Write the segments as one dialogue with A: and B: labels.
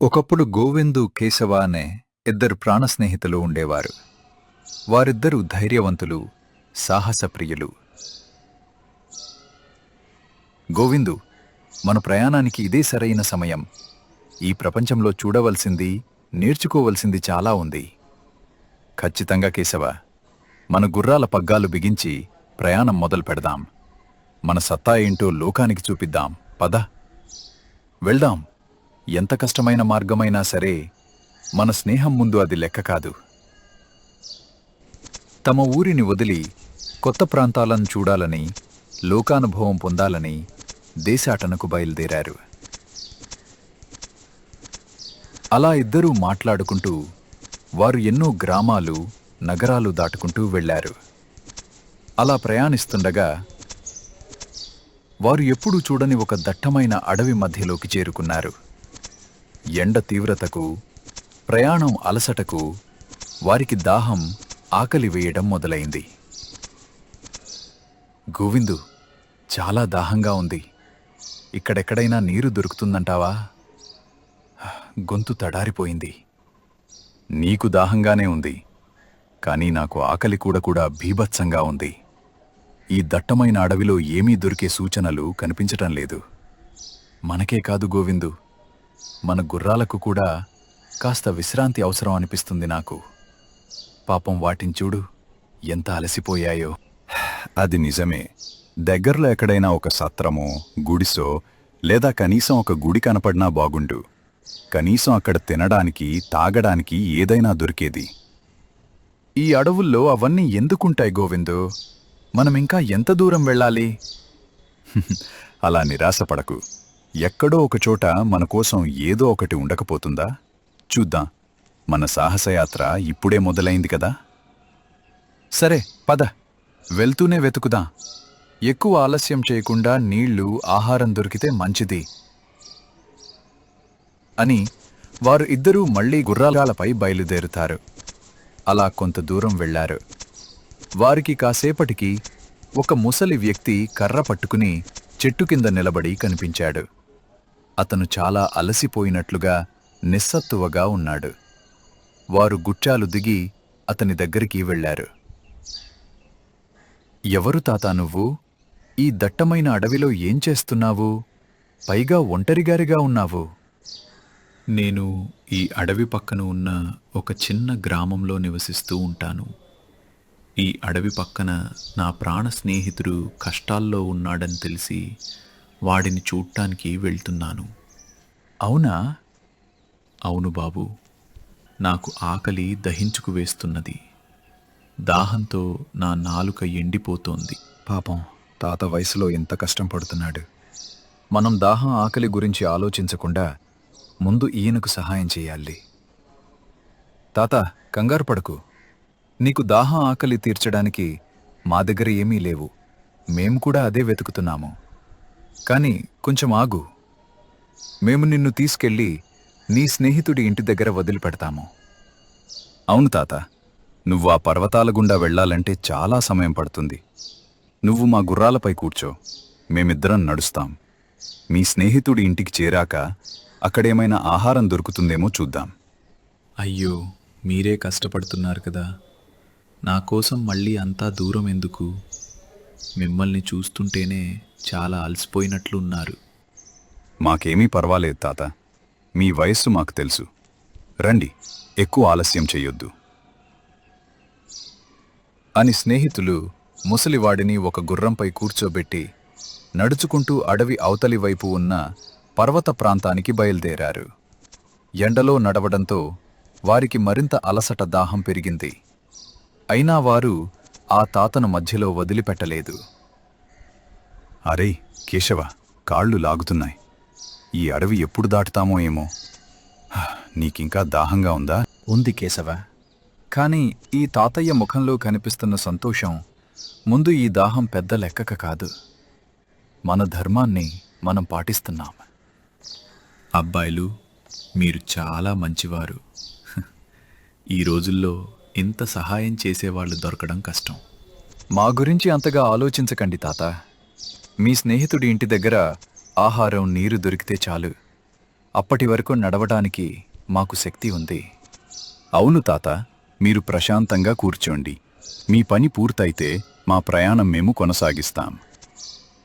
A: ఒకప్పుడు గోవిందు కేశవ అనే ఇద్దరు ప్రాణ స్నేహితులు ఉండేవారు. వారిద్దరూ ధైర్యవంతులు సాహసప్రియులు గోవిందు మన ప్రయాణానికి ఇదే సరైన సమయం. ఈ ప్రపంచంలో చూడవలసింది నేర్చుకోవలసింది చాలా ఉంది. ఖచ్చితంగా కేశవ మన గుర్రాల పగ్గాలు బిగించి ప్రయాణం మొదలు పెడదాం. మన సత్తా ఏంటో లోకానికి చూపిద్దాం. పద. వెళ్దాం. ఎంత కష్టమైన మార్గమైనా సరే మన స్నేహం ముందు అది లెక్క కాదు. తమ ఊరిని వదిలి కొత్త ప్రాంతాలను చూడాలని లోకానుభవం పొందాలని దేశాటనకు బయలుదేరారు. అలా ఇద్దరూ మాట్లాడుకుంటూ వారు ఎన్నో గ్రామాలు నగరాలు దాటుకుంటూ వెళ్ళారు. అలా ప్రయాణిస్తుండగా వారు ఎప్పుడూ చూడని ఒక దట్టమైన అడవి మధ్యలోకి చేరుకున్నారు. ఎండ తీవ్రతకు ప్రయాణం అలసటకు వారికి దాహం ఆకలి వేయడం మొదలైంది. గోవిందు చాలా దాహంగా ఉంది. ఇక్కడెక్కడైనా నీరు దొరుకుతుందంటావా? గొంతు తడారిపోయింది. నీకు దాహంగానే ఉంది కానీ నాకు ఆకలి కూడా కూడా భీభత్సంగా ఉంది. ఈ దట్టమైన అడవిలో ఏమీ దొరికే సూచనలు కనిపించటం లేదు. మనకే కాదు గోవిందు మన గుర్రాలకు కూడా కాస్త విశ్రాంతి అవసరం అనిపిస్తుంది నాకు. పాపం వాటిని చూడు ఎంత అలసిపోయాయో. అది నిజమే. దగ్గరలో ఎక్కడైనా ఒక సత్రమో గుడిసో లేదా కనీసం ఒక గుడి కనపడినా బాగుండు. కనీసం అక్కడ తినడానికి తాగడానికి ఏదైనా దొరికేది. ఈ అడవుల్లో అవన్నీ ఎందుకుంటాయి గోవిందు? మనం ఇంకా ఎంత దూరం వెళ్ళాలి? అలా నిరాశపడకు. ఎక్కడో ఒకచోట మనకోసం మన కోసం ఏదో ఒకటి ఉండకపోతుందా? చూద్దాం. మన సాహసయాత్ర ఇప్పుడే మొదలైంది కదా? సరే పద. వెళ్తూనే వెతుకుదాం. ఎక్కువ ఆలస్యం చేయకుండా నీళ్ళు ఆహారం దొరికితే మంచిది అని వారు ఇద్దరూ మళ్ళీ గుర్రాలపై బయలుదేరుతారు. అలా కొంత దూరం వెళ్ళారు. వారికి కాసేపటికి ఒక ముసలి వ్యక్తి కర్ర పట్టుకుని చెట్టు కింద నిలబడి కనిపించాడు. అతను చాలా అలసిపోయినట్లుగా నిస్సత్తువగా ఉన్నాడు. వారు గుచ్చాలు దిగి అతని దగ్గరికి వెళ్ళారు ఎవరు తాతా నువ్వు? ఈ దట్టమైన అడవిలో ఏం చేస్తున్నావు? పైగా ఒంటరిగారిగా ఉన్నావు.
B: నేను ఈ అడవి పక్కన ఉన్న ఒక చిన్న గ్రామంలో నివసిస్తూ ఉంటాను. ఈ అడవి పక్కన నా ప్రాణ స్నేహితుడు కష్టాల్లో ఉన్నాడని తెలిసి వాడిని చూడటానికి వెళ్తున్నాను.
A: అవునా?
B: అవును బాబు. నాకు ఆకలి దహించుకు వేస్తున్నది. దాహంతో నా నాలుక ఎండిపోతోంది.
A: పాపం తాత వయసులో ఎంత కష్టం పడుతున్నాడు. మనం దాహం ఆకలి గురించి ఆలోచించకుండా ముందు ఈయనకు సహాయం చేయాలి. తాత కంగారు పడకు. నీకు దాహం ఆకలి తీర్చడానికి మా దగ్గర ఏమీ లేవు. మేము కూడా అదే వెతుకుతున్నాము. కానీ కొంచెం ఆగు. మేము నిన్ను తీసుకెళ్ళి నీ స్నేహితుడి ఇంటి దగ్గర వదిలిపెడతాము. అవును తాత నువ్వు ఆ పర్వతాల గుండా వెళ్ళాలంటే చాలా సమయం పడుతుంది. నువ్వు మా గుర్రాలపై కూర్చో. మేమిద్దరం నడుస్తాం. మీ స్నేహితుడి ఇంటికి చేరాక అక్కడేమైనా ఆహారం దొరుకుతుందేమో చూద్దాం.
B: అయ్యో మీరే కష్టపడుతున్నారు కదా. నా కోసం మళ్ళీ అంతా దూరం ఎందుకు? మిమ్మల్ని చూస్తుంటేనే చాలా అలసిపోయినట్లు ఉన్నారు
A: మాకేమీ పర్వాలేదు తాత. మీ వయస్సు మాకు తెలుసు. రండి ఎక్కువ ఆలస్యం చెయ్యొద్దు అని స్నేహితులు ముసలివాడిని ఒక గుర్రంపై కూర్చోబెట్టి నడుచుకుంటూ అడవి అవతలి వైపు ఉన్న పర్వత ప్రాంతానికి బయలుదేరారు. ఎండలో నడవడంతో వారికి మరింత అలసట దాహం పెరిగింది. అయినా వారు ఆ తాతను మధ్యలో వదిలిపెట్టలేదు. అరే కేశవ కాళ్ళు లాగుతున్నాయి. ఈ అడవి ఎప్పుడు దాటుతామో ఏమో. నీకింకా దాహంగా ఉందా? ఉంది కేశవ. కాని ఈ తాతయ్య ముఖంలో కనిపిస్తున్న సంతోషం ముందు ఈ దాహం పెద్ద లెక్కక కాదు. మన ధర్మాన్ని మనం పాటిస్తున్నాం.
B: అబ్బాయిలు మీరు చాలా మంచివారు. ఈ రోజుల్లో ఇంత సహాయం చేసేవాళ్ళు దొరకడం కష్టం.
A: మా గురించి అంతగా ఆలోచించకండి తాత. మీ స్నేహితుడి ఇంటి దగ్గర ఆహారం నీరు దొరికితే చాలు. అప్పటి వరకు నడవడానికి మాకు శక్తి ఉంది. అవును తాత మీరు ప్రశాంతంగా కూర్చోండి. మీ పని పూర్తయితే మా ప్రయాణం మేము కొనసాగిస్తాం.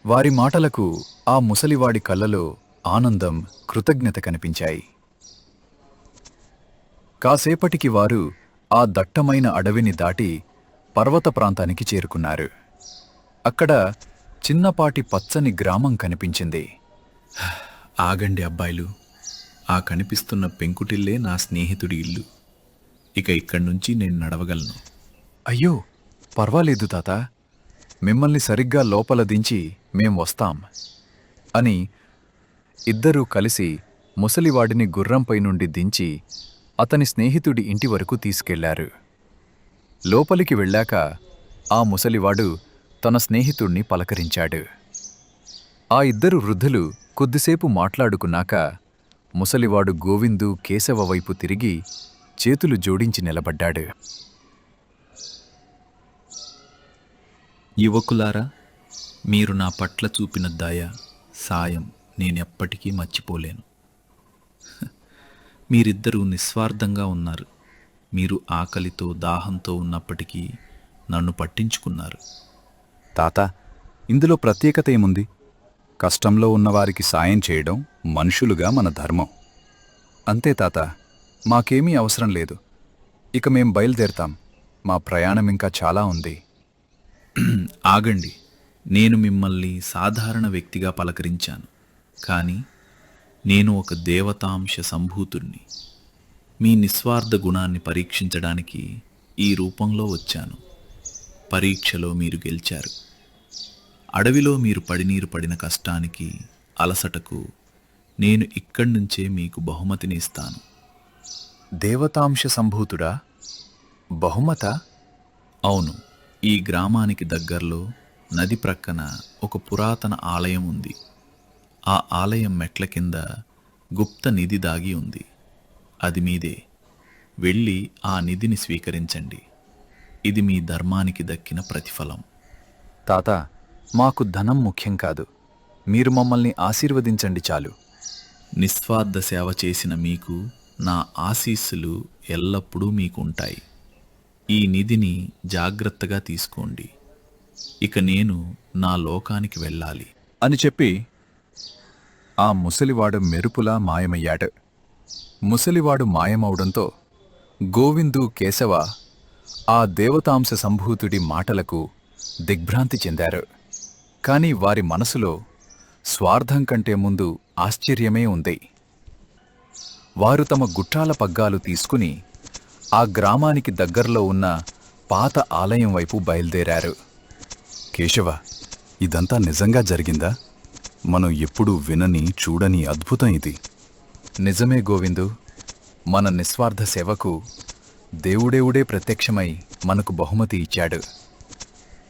A: వారి మాటలకు ఆ ముసలివాడి కళ్ళలో ఆనందం కృతజ్ఞత కనిపించాయి. కాసేపటికి వారు ఆ దట్టమైన అడవిని దాటి పర్వత ప్రాంతానికి చేరుకున్నారు. అక్కడ చిన్నపాటి పచ్చని గ్రామం కనిపించింది.
B: ఆగండి అబ్బాయిలు. ఆ కనిపిస్తున్న పెంకుటిల్లే నా స్నేహితుడి ఇల్లు. ఇక ఇక్కడి నుంచి నేను నడవగలను.
A: అయ్యో పర్వాలేదు తాత. మిమ్మల్ని సరిగ్గా లోపల దించి మేం వస్తాం అని ఇద్దరూ కలిసి ముసలివాడిని గుర్రంపై నుండి దించి అతని స్నేహితుడి ఇంటి వరకు తీసుకెళ్ళారు. లోపలికి వెళ్ళాక ఆ ముసలివాడు తన స్నేహితుణ్ణి పలకరించాడు. ఆ ఇద్దరు వృద్ధులు కొద్దిసేపు మాట్లాడుకున్నాక ముసలివాడు గోవిందు కేశవ వైపు తిరిగి చేతులు జోడించి నిలబడ్డాడు.
B: యువకులారా మీరు నా పట్ల చూపిన దయ సాయం నేనెప్పటికీ మర్చిపోలేను. మీరిద్దరూ నిస్వార్థంగా ఉన్నారు. మీరు ఆకలితో దాహంతో ఉన్నప్పటికీ నన్ను పట్టించుకున్నారు.
A: తాత ఇందులో ప్రత్యేకత ఏముంది? కష్టంలో ఉన్నవారికి సాయం చేయడం మనుషులుగా మన ధర్మం. అంతే తాత మాకేమీ అవసరం లేదు. ఇక మేం బయలుదేరతాం. మా ప్రయాణం ఇంకా చాలా ఉంది.
B: ఆగండి. నేను మిమ్మల్ని సాధారణ వ్యక్తిగా పలకరించాను. కానీ నేను ఒక దేవతాంశ సంభూతుణ్ణి. మీ నిస్వార్థ గుణాన్ని పరీక్షించడానికి ఈ రూపంలో వచ్చాను. పరీక్షలో మీరు గెలిచారు. అడవిలో మీరు పడినీరు పడిన కష్టానికి అలసటకు నేను ఇక్కడి నుంచే మీకు బహుమతిని ఇస్తాను.
A: దేవతాంశ సంభూతుడా? బహుమత?
B: అవును ఈ గ్రామానికి దగ్గరలో నది ప్రక్కన ఒక పురాతన ఆలయం ఉంది. ఆ ఆలయం మెట్ల కింద గుప్త నిధి దాగి ఉంది. అది మీదే. వెళ్ళి ఆ నిధిని స్వీకరించండి. ఇది మీ ధర్మానికి దక్కిన ప్రతిఫలం.
A: తాత మాకు ధనం ముఖ్యం కాదు. మీరు మమ్మల్ని ఆశీర్వదించండి చాలు.
B: నిస్వార్థ సేవ చేసిన మీకు నా ఆశీస్సులు ఎల్లప్పుడూ మీకు ఉంటాయి ఈ నిధిని జాగ్రత్తగా తీసుకోండి. ఇక నేను నా లోకానికి వెళ్ళాలి.
A: అని చెప్పి ఆ ముసలివాడు మెరుపులా మాయమయ్యాడు. ముసలివాడు మాయమవడంతో గోవిందు కేశవ ఆ దేవతాంశ సంభూతుడి మాటలకు దిగ్భ్రాంతి చెందారు. కాని వారి మనసులో స్వార్థం కంటే ముందు ఆశ్చర్యమే ఉంది. వారు తమ గుట్టాల పగ్గాలు తీసుకుని ఆ గ్రామానికి దగ్గరలో ఉన్న పాత ఆలయం వైపు బయలుదేరారు. కేశవ ఇదంతా నిజంగా జరిగిందా? మనం ఎప్పుడూ వినని చూడని అద్భుతం ఇది. నిజమే గోవిందు. మన నిస్వార్థ సేవకు దేవుడేవుడే ప్రత్యక్షమై మనకు బహుమతి ఇచ్చాడు.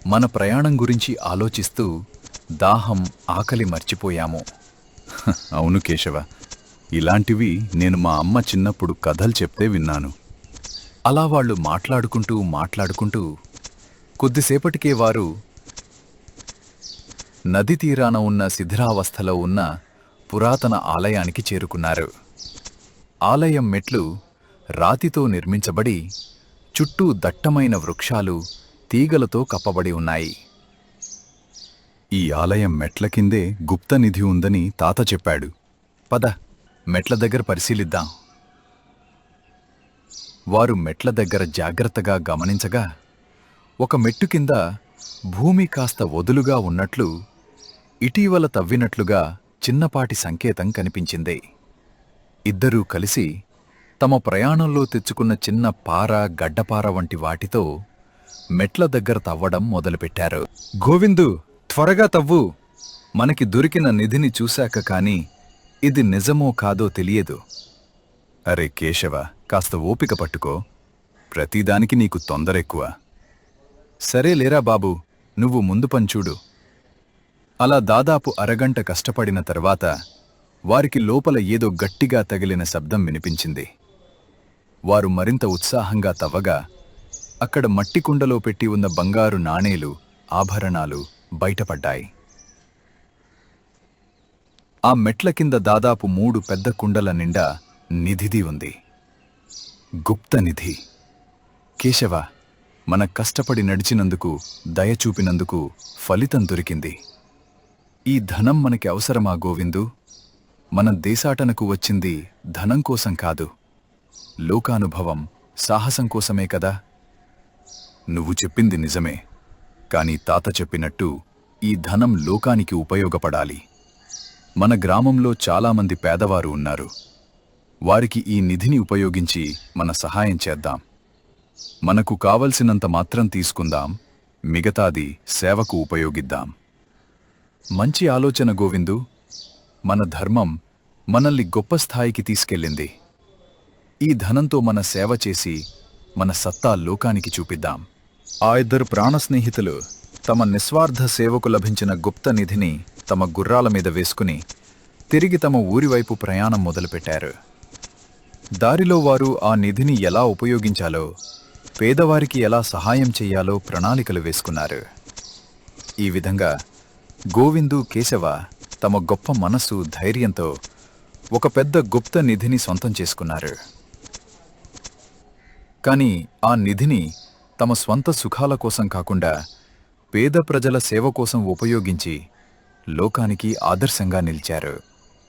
A: మన ప్రయాణం గురించి ఆలోచిస్తూ దాహం ఆకలి మర్చిపోయాము. అవును కేశవ. ఇలాంటివి నేను మా అమ్మ చిన్నప్పుడు కథలు చెప్తే విన్నాను. అలా వాళ్ళు మాట్లాడుకుంటూ మాట్లాడుకుంటూ కొద్దిసేపటికే వారు నది తీరాన ఉన్న శిథిరావస్థలో ఉన్న పురాతన ఆలయానికి చేరుకున్నారు. ఆలయం మెట్లు రాతితో నిర్మించబడి చుట్టూ దట్టమైన వృక్షాలు తీగలతో కప్పబడి ఉన్నాయి. ఈ ఆలయం మెట్ల కిందే గుప్తనిధి ఉందని తాత చెప్పాడు. పద మెట్ల దగ్గర పరిశీలిద్దాం. వారు మెట్ల దగ్గర జాగ్రత్తగా గమనించగా ఒక మెట్టు కింద భూమి కాస్త వదులుగా ఉన్నట్లు ఇటీవల తవ్వినట్లుగా చిన్నపాటి సంకేతం కనిపించింది. ఇద్దరూ కలిసి తమ ప్రయాణంలో తెచ్చుకున్న చిన్న పార గడ్డపార వంటి వాటితో మెట్ల దగ్గర తవ్వడం మొదలుపెట్టారు. గోవిందు త్వరగా తవ్వు. మనకి దొరికిన నిధిని చూశాక కాని ఇది నిజమో కాదో తెలియదు. అరే కేశవ కాస్త ఓపిక పట్టుకో. ప్రతిదానికి నీకు తొందరెక్కువ సరే లేరా బాబు నువ్వు ముందు పంచూడు అలా దాదాపు అరగంట కష్టపడిన తర్వాత వారికి లోపల ఏదో గట్టిగా తగిలిన శబ్దం వినిపించింది. వారు మరింత ఉత్సాహంగా తవ్వగా అక్కడ మట్టి కుండలో పెట్టి ఉన్న బంగారు నాణేలు ఆభరణాలు బయటపడ్డాయి. ఆ మెట్ల కింద దాదాపు మూడు పెద్ద కుండల నిండా నిధిది ఉంది. గుప్త నిధి. కేశవ మన కష్టపడి నడిచినందుకు దయ చూపినందుకు ఫలితం దొరికింది. ఈ ధనం మనకి అవసరమా గోవిందు? మన దేశాటనకు వచ్చింది ధనం కోసం కాదు. లోకానుభవం సాహసం కోసమే కదా? నువ్వు చెప్పింది నిజమే. కాని తాత చెప్పినట్టు ఈ ధనం లోకానికి ఉపయోగపడాలి. మన గ్రామంలో చాలామంది పేదవారు ఉన్నారు. వారికి ఈ నిధిని ఉపయోగించి మన సహాయం చేద్దాం. మనకు కావలసినంత మాత్రం తీసుకుందాం. మిగతాది సేవకు ఉపయోగిద్దాం. మంచి ఆలోచన గోవిందు. మన ధర్మం మనల్ని గొప్ప స్థాయికి తీసుకెళ్ళింది. ఈ ధనంతో మన సేవ చేసి మన సత్తా లోకానికి చూపిద్దాం. ఆ ఇద్దరు ప్రాణ స్నేహితులు తమ నిస్వార్థ సేవకు లభించిన గుప్త నిధిని తమ గుర్రాల మీద వేసుకుని తిరిగి తమ ఊరివైపు ప్రయాణం మొదలుపెట్టారు. దారిలో వారు ఆ నిధిని ఎలా ఉపయోగించాలో పేదవారికి ఎలా సహాయం చెయ్యాలో ప్రణాళికలు వేసుకున్నారు. ఈ విధంగా గోవిందు కేశవ తమ గొప్ప మనసు ధైర్యంతో ఒక పెద్ద గుప్త నిధిని సొంతం చేసుకున్నారు. కానీ ఆ నిధిని తమ స్వంత సుఖాల కోసం కాకుండా పేద ప్రజల సేవ కోసం ఉపయోగించి లోకానికి ఆదర్శంగా నిలిచారు.